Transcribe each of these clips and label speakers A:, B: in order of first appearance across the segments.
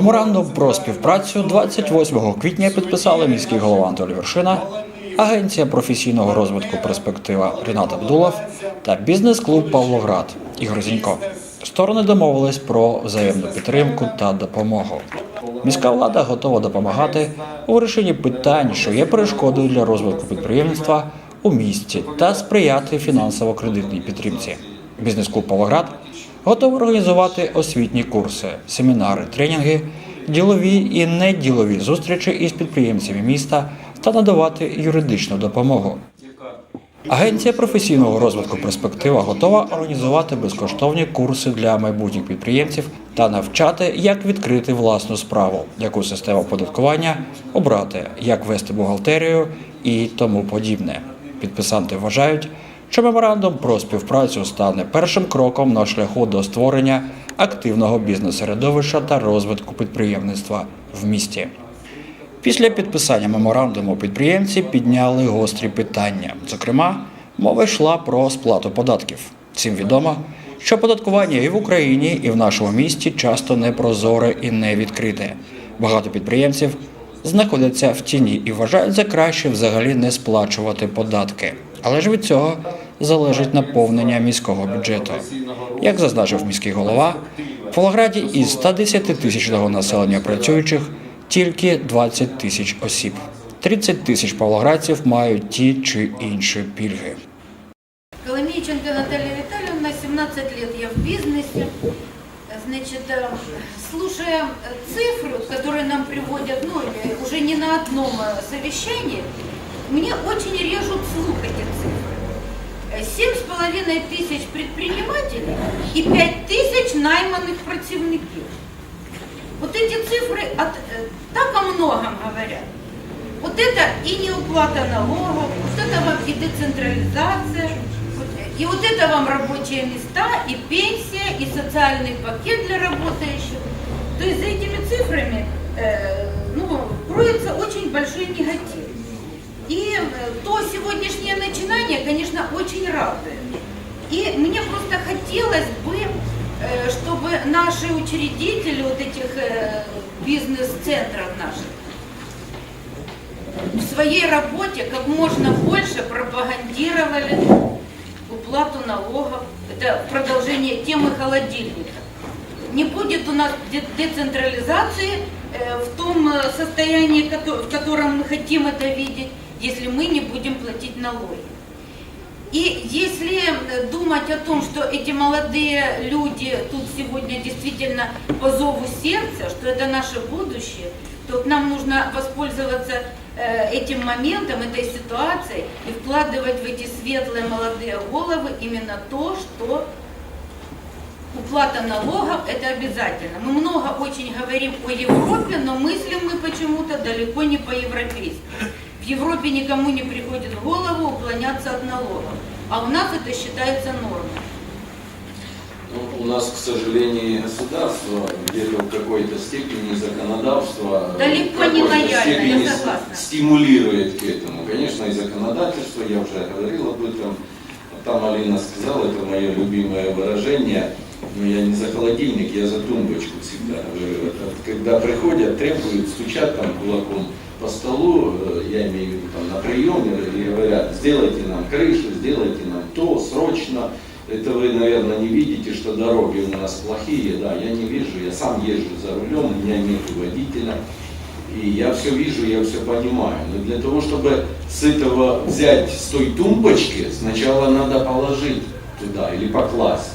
A: Меморандум про співпрацю 28 квітня підписали міський голова Анатолій Вершина, Агенція професійного розвитку перспектива Рінат Абдулов та бізнес-клуб Павлоград Ігор Зінько. Сторони домовились про взаємну підтримку та допомогу. Міська влада готова допомагати у вирішенні питань, що є перешкодою для розвитку підприємництва у місті, та сприяти фінансово-кредитній підтримці. Бізнес-клуб Павлоград готовий організувати освітні курси, семінари, тренінги, ділові і неділові зустрічі із підприємцями міста та надавати юридичну допомогу. Агенція професійного розвитку перспектива готова організувати безкоштовні курси для майбутніх підприємців та навчати, як відкрити власну справу, яку систему оподаткування обрати, як вести бухгалтерію і тому подібне. Підписанти вважають, що меморандум про співпрацю стане першим кроком на шляху до створення активного бізнес-середовища та розвитку підприємництва в місті. Після підписання меморандуму підприємці підняли гострі питання. Зокрема, мова йшла про сплату податків. Всім відомо, що податкування і в Україні, і в нашому місті часто непрозоре і не відкрите. Багато підприємців знаходяться в тіні і вважають за краще взагалі не сплачувати податки. Але ж від цього залежить наповнення міського бюджету. Як зазначив міський голова, в Павлограді із 110 тисячного населення працюючих тільки 20 тисяч осіб. 30 тисяч павлоградців мають ті чи інші пільги.
B: Коломейченко Наталья Витальевна, 17 лет я в бизнесе. Значит, э, слушая э, цифры, которые нам приводят, ну, или уже не на одном э, совещании, мне очень режут слух эти цифры. Э, Семь с половиной тысяч предпринимателей и пять тысяч найманных противников. Вот эти цифры от, э, так о многом говорят. Вот это и неуплата налогов, вот это вам и децентрализация, вот, э, и вот это вам рабочие места, и пенсия, и социальный пакет для работающих. То есть за этими цифрами э, ну, кроется очень большой негатив. И э, то сегодняшнее начинание, конечно, очень радует. И мне просто хотелось бы, э, чтобы наши учредители вот этих э, бизнес-центров наших в своей работе как можно больше пропагандировали уплату налогов. Это продолжение темы холодильника. Не будет у нас де- децентрализации э, в том э, состоянии, кото- в котором мы хотим это видеть, Если мы не будем платить налоги. И если э, думать о том, что эти молодые люди тут сегодня действительно по зову сердца, что это наше будущее, то нам нужно воспользоваться э, этим моментом, этой ситуацией и вкладывать в эти светлые молодые головы именно то, что уплата налогов это обязательно. Мы много очень говорим о Европе, но мыслим мы почему-то далеко не по-европейски. В Европе никому не приходит в голову уклоняться от налогов, а у нас это считается нормой.
C: Ну, у нас, к сожалению, государство где-то в какой-то степени законодавство
B: Далеко не лояльно, я согласна.
C: стимулирует к этому. Конечно, и законодательство, я уже говорил об этом. Там Алина сказала, это мое любимое выражение, но я не за холодильник, я за тумбочку всегда говорю. Это Когда приходят, требуют, стучат там кулаком по столу, э, я имею в виду там на приеме, и говорят, сделайте нам крышу, сделайте нам то, срочно. Это вы, наверное, не видите, что дороги у нас плохие, да, я не вижу, я сам езжу за рулем, у меня нет водителя. И я все вижу, я все понимаю. Но для того, чтобы с этого взять с той тумбочки, сначала надо положить туда или покласть.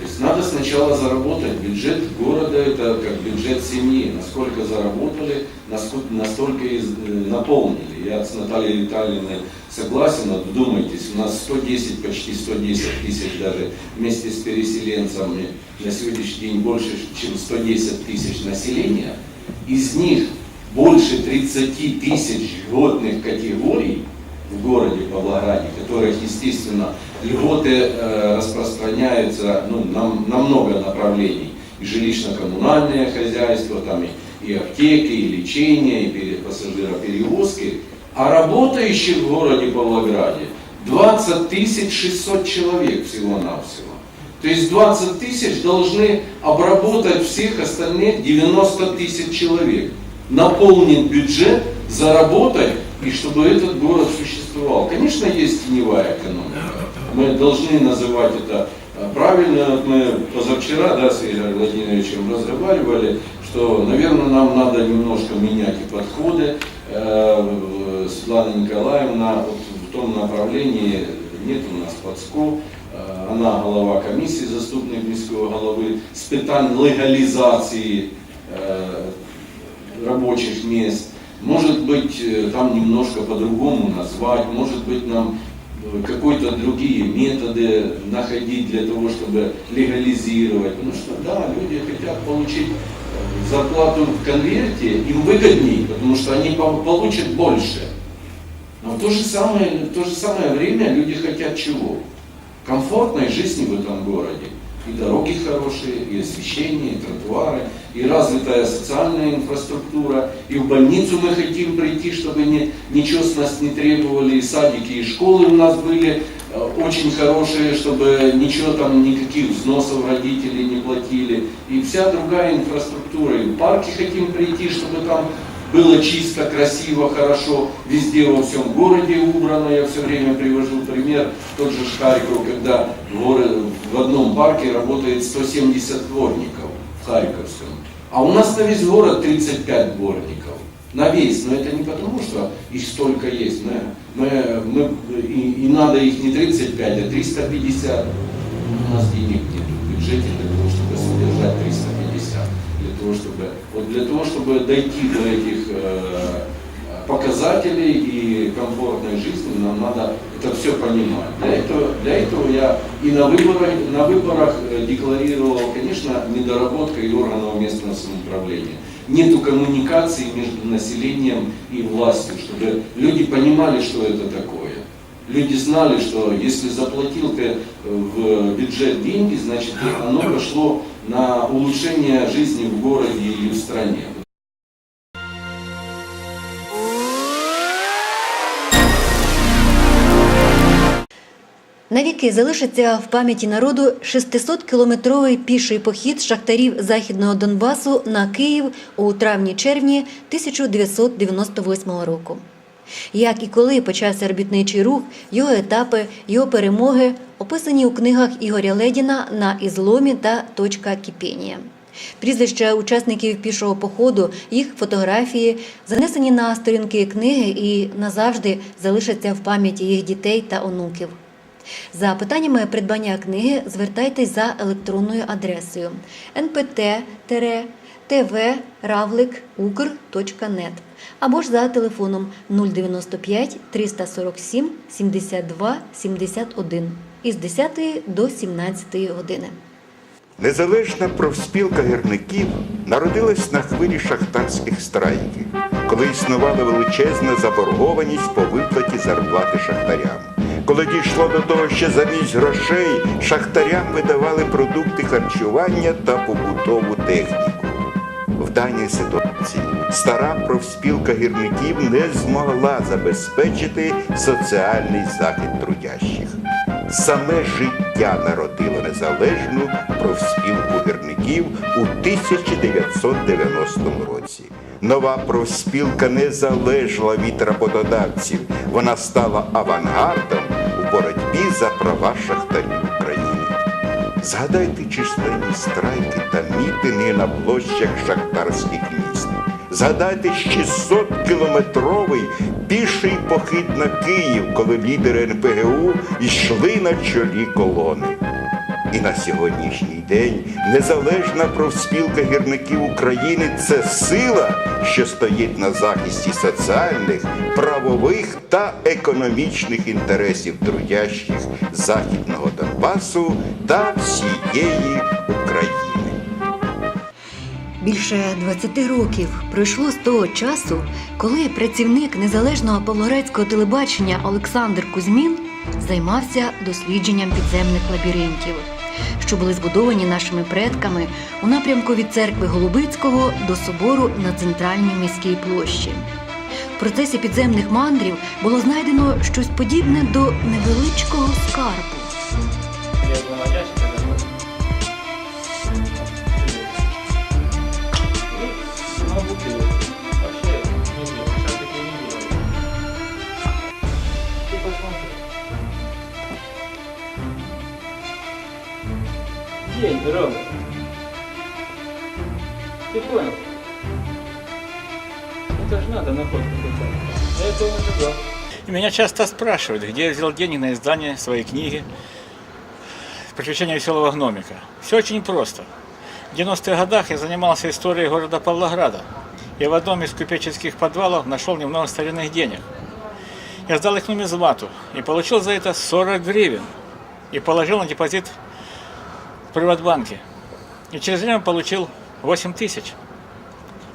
C: То есть надо сначала заработать. Бюджет города это как бюджет семьи. Насколько заработали, насколько, настолько и э, наполнили. Я с Натальей Витальевной согласен. Вот вдумайтесь, у нас 110, почти 110 тысяч даже вместе с переселенцами на сегодняшний день больше, чем 110 тысяч населения. Из них больше 30 тысяч льготных категорий в городе Павлограде, которых, естественно, льготы э, распространяются ну, на, на много направлений. И жилищно-коммунальное хозяйство, там, и, и аптеки, и лечение, и пере- пассажироперевозки. А работающих в городе Павлограде 20 600 человек всего-навсего. То есть 20 тысяч должны обработать всех остальных 90 тысяч человек. Наполнить бюджет, заработать, и чтобы этот город существовал. Конечно, есть теневая экономика. Мы должны называть это э, правильно. Вот Мы позавчера да, с Игорем Владимировичем разговаривали, что, наверное, нам надо немножко менять и подходы. Э, Светлана Николаевна вот в том направлении, нет у нас Пацко, Е, вона голова комісії, заступник міського голови з питань легалізації е, рабочих мест. Может быть, э, там немножко по-другому назвать, может быть, нам э, какие-то другие методы находить для того, чтобы легализировать. Потому что, да, люди хотят получить э, зарплату в конверте, им выгоднее, потому что они по- получат больше. Но в то же самое, в то же самое время люди хотят чего? Комфортной жизни в этом городе. И дороги хорошие, и освещение, и тротуары, и развитая социальная инфраструктура. И в больницу мы хотим прийти, чтобы не, ничего с нас не требовали. И садики, и школы у нас были э, очень хорошие, чтобы ничего там, никаких взносов родители не платили. И вся другая инфраструктура. И в парки хотим прийти, чтобы там было чисто, красиво, хорошо, везде во всем городе убрано. Я все время привожу пример, тот же Харьков, когда в, одном парке работает 170 дворников в Харьковском. А у нас на весь город 35 дворников. На весь, но это не потому, что их столько есть. Мы, мы, мы- и, и надо их не 35, а 350. У нас денег нет в бюджете для того, чтобы содержать 350 для того, чтобы, вот для того, чтобы дойти до этих э, показателей и комфортной жизни, нам надо это все понимать. Для этого, для этого я и на выборах, на выборах э, декларировал, конечно, недоработка и органов местного самоуправления. Нету коммуникации между населением и властью, чтобы люди понимали, что это такое. Люди знали, что если заплатил ты э, в бюджет деньги, значит оно пошло на улучшение жизни в городе или в стране.
D: Навіки залишиться в пам'яті народу 600-кілометровий піший похід шахтарів Західного Донбасу на Київ у травні-червні 1998 року. Як і коли почався робітничий рух, його етапи, його перемоги описані у книгах Ігоря Ледіна на ізломі та точка кипіння. Прізвища учасників пішого походу, їх фотографії занесені на сторінки книги і назавжди залишаться в пам'яті їх дітей та онуків. За питаннями придбання книги звертайтесь за електронною адресою npt-tv-ravlik.ukr.net або ж за телефоном 095 347 72 71 із 10 до 17 години.
E: Незалежна профспілка гірників народилась на хвилі шахтарських страйків, коли існувала величезна заборгованість по виплаті зарплати шахтарям. Коли дійшло до того, що замість грошей шахтарям видавали продукти харчування та побутову техніку. В даній ситуації стара профспілка гірників не змогла забезпечити соціальний захист трудящих. Саме життя народило незалежну профспілку гірників у 1990 році. Нова профспілка не залежала від роботодавців. Вона стала авангардом у боротьбі за права шахтарів. Згадайте численні страйки та мітинги на площах шахтарських міст. Згадайте 600-кілометровий піший похід на Київ, коли лідери НПГУ йшли на чолі колони. І на сьогоднішній день незалежна профспілка гірників України це сила, що стоїть на захисті соціальних, правових та економічних інтересів трудящих Західного Донбасу та всієї України.
D: Більше 20 років пройшло з того часу, коли працівник незалежного павлоградського телебачення Олександр Кузьмін займався дослідженням підземних лабіринтів, що були збудовані нашими предками у напрямку від церкви Голубицького до собору на центральній міській площі. В процесі підземних мандрів було знайдено щось подібне до невеличкого скарбу.
F: Деньги, Рома. Ты понял? Это же надо находку Я этого не ждал.
G: И Меня часто спрашивают, где я взял деньги на издание своей книги «Приключения веселого гномика». Все очень просто. В 90-х годах я занимался историей города Павлограда. И в одном из купеческих подвалов нашел немного старинных денег. Я сдал их нумизмату и получил за это 40 гривен. И положил на депозит в Приватбанке. И через время получил 8 тысяч.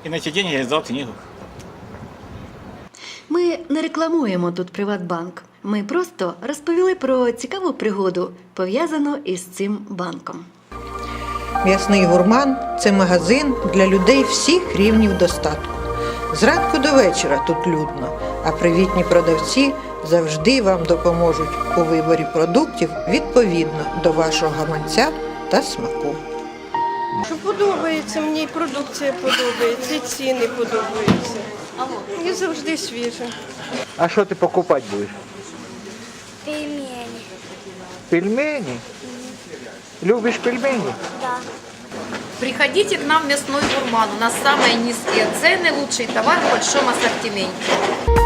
G: И на эти деньги я издал книгу.
D: Ми не рекламуємо тут Приватбанк. Ми просто розповіли про цікаву пригоду, пов'язану із цим банком.
H: М'ясний гурман це магазин для людей всіх рівнів достатку. Зранку до вечора тут людно, а привітні продавці завжди вам допоможуть у виборі продуктів відповідно до вашого гаманця та смаку.
I: Що подобається, мені і продукція подобається, і ціни подобаються. І завжди свіже.
J: А що ти покупати будеш?
K: Пельмени.
J: Пельмені? Любиш пельмені?
K: Да.
L: Приходите к нам в мясной гурман. У нас самые низкие цены, лучший товар в большом ассортименте.